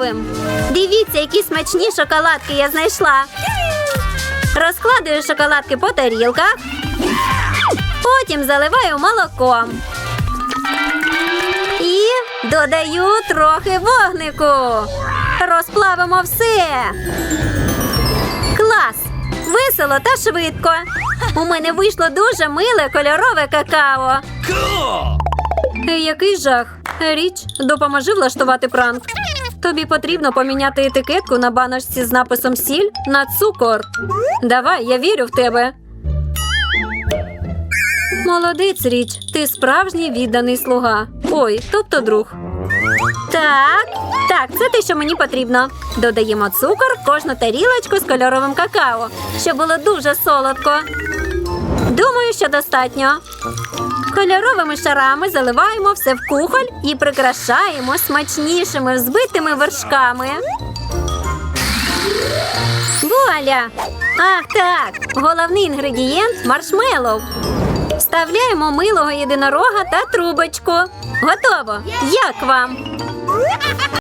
готовим. Дивіться, які смачні шоколадки я знайшла. Розкладую шоколадки по тарілках. Потім заливаю молоком. І додаю трохи вогнику. Розплавимо все. Клас! Весело та швидко. У мене вийшло дуже миле кольорове какао. Який жах. Річ, допоможи влаштувати пранк. Тобі потрібно поміняти етикетку на баночці з написом сіль на цукор. Давай, я вірю в тебе. Молодець, річ. Ти справжній відданий слуга. Ой, тобто друг. Так, так, це те, що мені потрібно. Додаємо цукор в кожну тарілочку з кольоровим какао, щоб було дуже солодко. Думаю, що достатньо. Кольоровими шарами заливаємо все в кухоль і прикрашаємо смачнішими взбитими вершками. Вуаля! Ах так! Головний інгредієнт маршмеллоу. Вставляємо милого єдинорога та трубочку. Готово! Як вам?